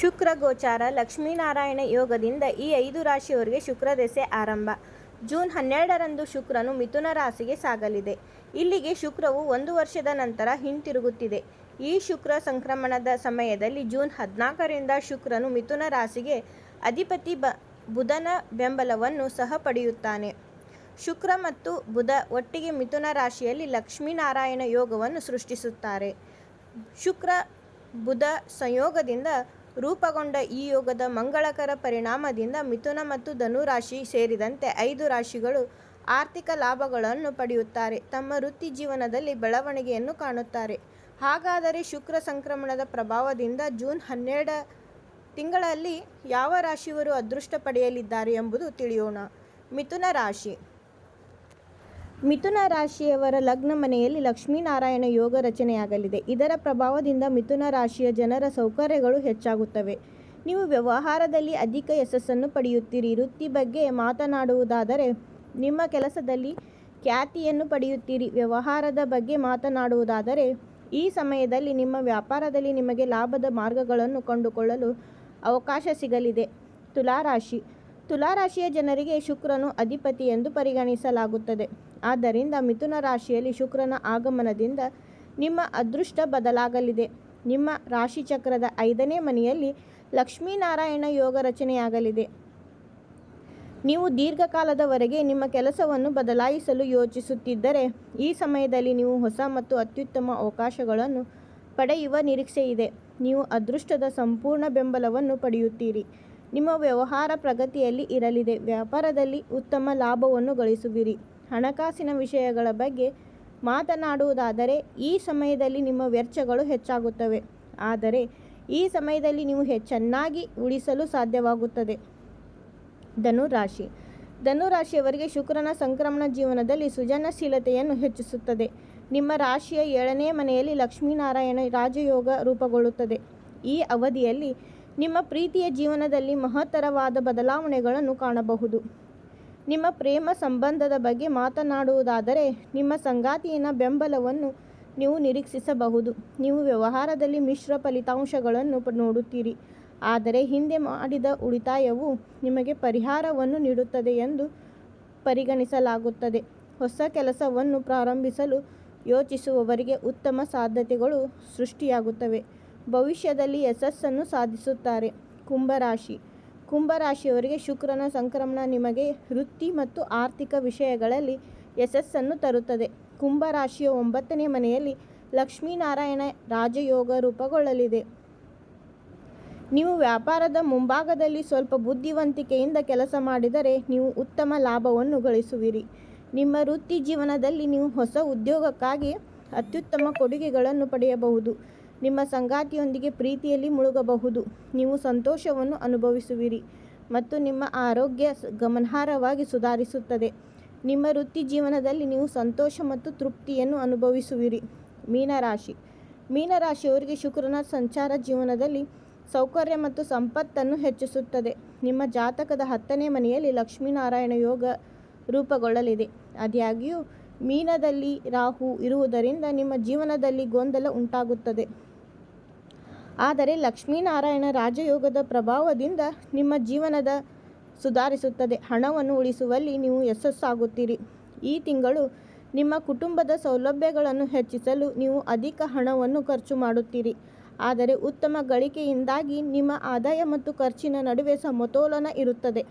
ಶುಕ್ರ ಗೋಚಾರ ಲಕ್ಷ್ಮೀನಾರಾಯಣ ಯೋಗದಿಂದ ಈ ಐದು ರಾಶಿಯವರಿಗೆ ಶುಕ್ರ ದೆಸೆ ಆರಂಭ. ಜೂನ್ ಹನ್ನೆರಡರಂದು ಶುಕ್ರನು ಮಿಥುನ ರಾಶಿಗೆ ಸಾಗಲಿದೆ. ಇಲ್ಲಿಗೆ ಶುಕ್ರವು ಒಂದು ವರ್ಷದ ನಂತರ ಹಿಂತಿರುಗುತ್ತಿದೆ. ಈ ಶುಕ್ರ ಸಂಕ್ರಮಣದ ಸಮಯದಲ್ಲಿ ಜೂನ್ ಹದಿನಾಲ್ಕರಿಂದ ಶುಕ್ರನು ಮಿಥುನ ರಾಶಿಗೆ ಅಧಿಪತಿ ಬ, ಬುಧನ ಬೆಂಬಲವನ್ನು ಸಹ ಪಡೆಯುತ್ತಾನೆ. ಶುಕ್ರ ಮತ್ತು ಬುಧ ಒಟ್ಟಿಗೆ ಮಿಥುನ ರಾಶಿಯಲ್ಲಿ ಲಕ್ಷ್ಮೀನಾರಾಯಣ ಯೋಗವನ್ನು ಸೃಷ್ಟಿಸುತ್ತಾರೆ. ಶುಕ್ರ, ಬುಧ ಸಂಯೋಗದಿಂದ ರೂಪುಗೊಂಡ ಈ ಯೋಗದ ಮಂಗಳಕರ ಪರಿಣಾಮದಿಂದ ಮಿಥುನ ಮತ್ತು ಧನು ರಾಶಿ ಸೇರಿದಂತೆ ಐದು ರಾಶಿಗಳು ಆರ್ಥಿಕ ಲಾಭಗಳನ್ನು ಪಡೆಯುತ್ತಾರೆ. ತಮ್ಮ ವೃತ್ತಿ ಜೀವನದಲ್ಲಿ ಬೆಳವಣಿಗೆಯನ್ನು ಕಾಣುತ್ತಾರೆ. ಹಾಗಾದರೆ ಶುಕ್ರ ಸಂಕ್ರಮಣದ ಪ್ರಭಾವದಿಂದ ಜೂನ್ ಹನ್ನೆರಡ ತಿಂಗಳಲ್ಲಿ ಯಾವ ರಾಶಿಯವರು ಅದೃಷ್ಟ ಪಡೆಯಲಿದ್ದಾರೆ ಎಂಬುದು ತಿಳಿಯೋಣ. ಮಿಥುನ ರಾಶಿ. ಮಿಥುನ ರಾಶಿಯವರ ಲಗ್ನ ಮನೆಯಲ್ಲಿ ಲಕ್ಷ್ಮೀನಾರಾಯಣ ಯೋಗ ರಚನೆಯಾಗಲಿದೆ. ಇದರ ಪ್ರಭಾವದಿಂದ ಮಿಥುನ ರಾಶಿಯ ಜನರ ಸೌಕರ್ಯಗಳು ಹೆಚ್ಚಾಗುತ್ತವೆ. ನೀವು ವ್ಯವಹಾರದಲ್ಲಿ ಅಧಿಕ ಯಶಸ್ಸನ್ನು ಪಡೆಯುತ್ತೀರಿ. ವೃತ್ತಿ ಬಗ್ಗೆ ಮಾತನಾಡುವುದಾದರೆ, ನಿಮ್ಮ ಕೆಲಸದಲ್ಲಿ ಖ್ಯಾತಿಯನ್ನು ಪಡೆಯುತ್ತೀರಿ. ವ್ಯವಹಾರದ ಬಗ್ಗೆ ಮಾತನಾಡುವುದಾದರೆ, ಈ ಸಮಯದಲ್ಲಿ ನಿಮ್ಮ ವ್ಯಾಪಾರದಲ್ಲಿ ನಿಮಗೆ ಲಾಭದ ಮಾರ್ಗಗಳನ್ನು ಕಂಡುಕೊಳ್ಳಲು ಅವಕಾಶ ಸಿಗಲಿದೆ. ತುಲಾರಾಶಿ. ತುಲಾರಾಶಿಯ ಜನರಿಗೆ ಶುಕ್ರನು ಅಧಿಪತಿ ಎಂದು ಪರಿಗಣಿಸಲಾಗುತ್ತದೆ. ಆದ್ದರಿಂದ ಮಿಥುನ ರಾಶಿಯಲ್ಲಿ ಶುಕ್ರನ ಆಗಮನದಿಂದ ನಿಮ್ಮ ಅದೃಷ್ಟ ಬದಲಾಗಲಿದೆ. ನಿಮ್ಮ ರಾಶಿಚಕ್ರದ ಐದನೇ ಮನೆಯಲ್ಲಿ ಲಕ್ಷ್ಮೀನಾರಾಯಣ ಯೋಗ ರಚನೆಯಾಗಲಿದೆ. ನೀವು ದೀರ್ಘಕಾಲದವರೆಗೆ ನಿಮ್ಮ ಕೆಲಸವನ್ನು ಬದಲಾಯಿಸಲು ಯೋಚಿಸುತ್ತಿದ್ದರೆ ಈ ಸಮಯದಲ್ಲಿ ನೀವು ಹೊಸ ಮತ್ತು ಅತ್ಯುತ್ತಮ ಅವಕಾಶಗಳನ್ನು ಪಡೆಯುವ ನಿರೀಕ್ಷೆ ಇದೆ. ನೀವು ಅದೃಷ್ಟದ ಸಂಪೂರ್ಣ ಬೆಂಬಲವನ್ನು ಪಡೆಯುತ್ತೀರಿ. ನಿಮ್ಮ ವ್ಯವಹಾರ ಪ್ರಗತಿಯಲ್ಲಿ ಇರಲಿದೆ. ವ್ಯಾಪಾರದಲ್ಲಿ ಉತ್ತಮ ಲಾಭವನ್ನು ಗಳಿಸುವಿರಿ. ಹಣಕಾಸಿನ ವಿಷಯಗಳ ಬಗ್ಗೆ ಮಾತನಾಡುವುದಾದರೆ, ಈ ಸಮಯದಲ್ಲಿ ನಿಮ್ಮ ವೆಚ್ಚಗಳು ಹೆಚ್ಚಾಗುತ್ತವೆ. ಆದರೆ, ಈ ಸಮಯದಲ್ಲಿ ನೀವು ಚೆನ್ನಾಗಿ ಉಳಿಸಲು ಸಾಧ್ಯವಾಗುತ್ತದೆ. ಧನುರಾಶಿ. ಧನುರಾಶಿಯವರಿಗೆ ಶುಕ್ರನ ಸಂಕ್ರಮಣ ಜೀವನದಲ್ಲಿ ಸೃಜನಶೀಲತೆಯನ್ನು ಹೆಚ್ಚಿಸುತ್ತದೆ. ನಿಮ್ಮ ರಾಶಿಯ ಏಳನೇ ಮನೆಯಲ್ಲಿ ಲಕ್ಷ್ಮೀನಾರಾಯಣ ರಾಜಯೋಗ ರೂಪುಗೊಳ್ಳುತ್ತದೆ. ಈ ಅವಧಿಯಲ್ಲಿ ನಿಮ್ಮ ಪ್ರೀತಿಯ ಜೀವನದಲ್ಲಿ ಮಹತ್ತರವಾದ ಬದಲಾವಣೆಗಳನ್ನು ಕಾಣಬಹುದು. ನಿಮ್ಮ ಪ್ರೇಮ ಸಂಬಂಧದ ಬಗ್ಗೆ ಮಾತನಾಡುವುದಾದರೆ ನಿಮ್ಮ ಸಂಗಾತಿಯಿನ ಬೆಂಬಲವನ್ನು ನೀವು ನಿರೀಕ್ಷಿಸಬಹುದು. ನೀವು ವ್ಯವಹಾರದಲ್ಲಿ ಮಿಶ್ರ ಫಲಿತಾಂಶಗಳನ್ನು ನೋಡುತ್ತೀರಿ. ಆದರೆ ಹಿಂದೆ ಮಾಡಿದ ಉಳಿತಾಯವು ನಿಮಗೆ ಪರಿಹಾರವನ್ನು ನೀಡುತ್ತದೆ ಎಂದು ಪರಿಗಣಿಸಲಾಗುತ್ತದೆ. ಹೊಸ ಕೆಲಸವನ್ನು ಪ್ರಾರಂಭಿಸಲು ಯೋಚಿಸುವವರಿಗೆ ಉತ್ತಮ ಸಾಧ್ಯತೆಗಳು ಸೃಷ್ಟಿಯಾಗುತ್ತವೆ. ಭವಿಷ್ಯದಲ್ಲಿ ಯಶಸ್ಸನ್ನು ಸಾಧಿಸುತ್ತಾರೆ. ಕುಂಭರಾಶಿ ಕುಂಭರಾಶಿಯವರಿಗೆ ಶುಕ್ರನ ಸಂಕ್ರಮಣ ನಿಮಗೆ ವೃತ್ತಿ ಮತ್ತು ಆರ್ಥಿಕ ವಿಷಯಗಳಲ್ಲಿ ಯಶಸ್ಸನ್ನು ತರುತ್ತದೆ. ಕುಂಭರಾಶಿಯ ಒಂಬತ್ತನೇ ಮನೆಯಲ್ಲಿ ಲಕ್ಷ್ಮೀನಾರಾಯಣ ರಾಜಯೋಗ ರೂಪುಗೊಳ್ಳಲಿದೆ. ನೀವು ವ್ಯಾಪಾರದ ಮುಂಭಾಗದಲ್ಲಿ ಸ್ವಲ್ಪ ಬುದ್ಧಿವಂತಿಕೆಯಿಂದ ಕೆಲಸ ಮಾಡಿದರೆ ನೀವು ಉತ್ತಮ ಲಾಭವನ್ನು ಗಳಿಸುವಿರಿ. ನಿಮ್ಮ ವೃತ್ತಿ ಜೀವನದಲ್ಲಿ ನೀವು ಹೊಸ ಉದ್ಯೋಗಕ್ಕಾಗಿ ಅತ್ಯುತ್ತಮ ಕೊಡುಗೆಗಳನ್ನು ಪಡೆಯಬಹುದು. ನಿಮ್ಮ ಸಂಗಾತಿಯೊಂದಿಗೆ ಪ್ರೀತಿಯಲ್ಲಿ ಮುಳುಗಬಹುದು. ನೀವು ಸಂತೋಷವನ್ನು ಅನುಭವಿಸುವಿರಿ ಮತ್ತು ನಿಮ್ಮ ಆರೋಗ್ಯ ಗಮನಾರ್ಹವಾಗಿ ಸುಧಾರಿಸುತ್ತದೆ. ನಿಮ್ಮ ವೃತ್ತಿ ಜೀವನದಲ್ಲಿ ನೀವು ಸಂತೋಷ ಮತ್ತು ತೃಪ್ತಿಯನ್ನು ಅನುಭವಿಸುವಿರಿ. ಮೀನರಾಶಿ. ಮೀನರಾಶಿಯವರಿಗೆ ಶುಕ್ರನ ಸಂಚಾರ ಜೀವನದಲ್ಲಿ ಸೌಕರ್ಯ ಮತ್ತು ಸಂಪತ್ತನ್ನು ಹೆಚ್ಚಿಸುತ್ತದೆ. ನಿಮ್ಮ ಜಾತಕದ ಹತ್ತನೇ ಮನೆಯಲ್ಲಿ ಲಕ್ಷ್ಮೀನಾರಾಯಣ ಯೋಗ ರೂಪುಗೊಳ್ಳಲಿದೆ. ಆದಾಗ್ಯೂ, ಮೀನದಲ್ಲಿ ರಾಹು ಇರುವುದರಿಂದ ನಿಮ್ಮ ಜೀವನದಲ್ಲಿ ಗೊಂದಲ ಉಂಟಾಗುತ್ತದೆ. ಆದರೆ ಲಕ್ಷ್ಮೀನಾರಾಯಣ ರಾಜಯೋಗದ ಪ್ರಭಾವದಿಂದ ನಿಮ್ಮ ಜೀವನದ ಸುಧಾರಿಸುತ್ತದೆ. ಹಣವನ್ನು ಉಳಿಸುವಲ್ಲಿ ನೀವು ಯಶಸ್ಸಾಗುತ್ತೀರಿ. ಈ ತಿಂಗಳು ನಿಮ್ಮ ಕುಟುಂಬದ ಸೌಲಭ್ಯಗಳನ್ನು ಹೆಚ್ಚಿಸಲು ನೀವು ಅಧಿಕ ಹಣವನ್ನು ಖರ್ಚು ಮಾಡುತ್ತೀರಿ. ಆದರೆ ಉತ್ತಮ ಗಳಿಕೆಯಿಂದಾಗಿ ನಿಮ್ಮ ಆದಾಯ ಮತ್ತು ಖರ್ಚಿನ ನಡುವೆ ಸಮತೋಲನ ಇರುತ್ತದೆ.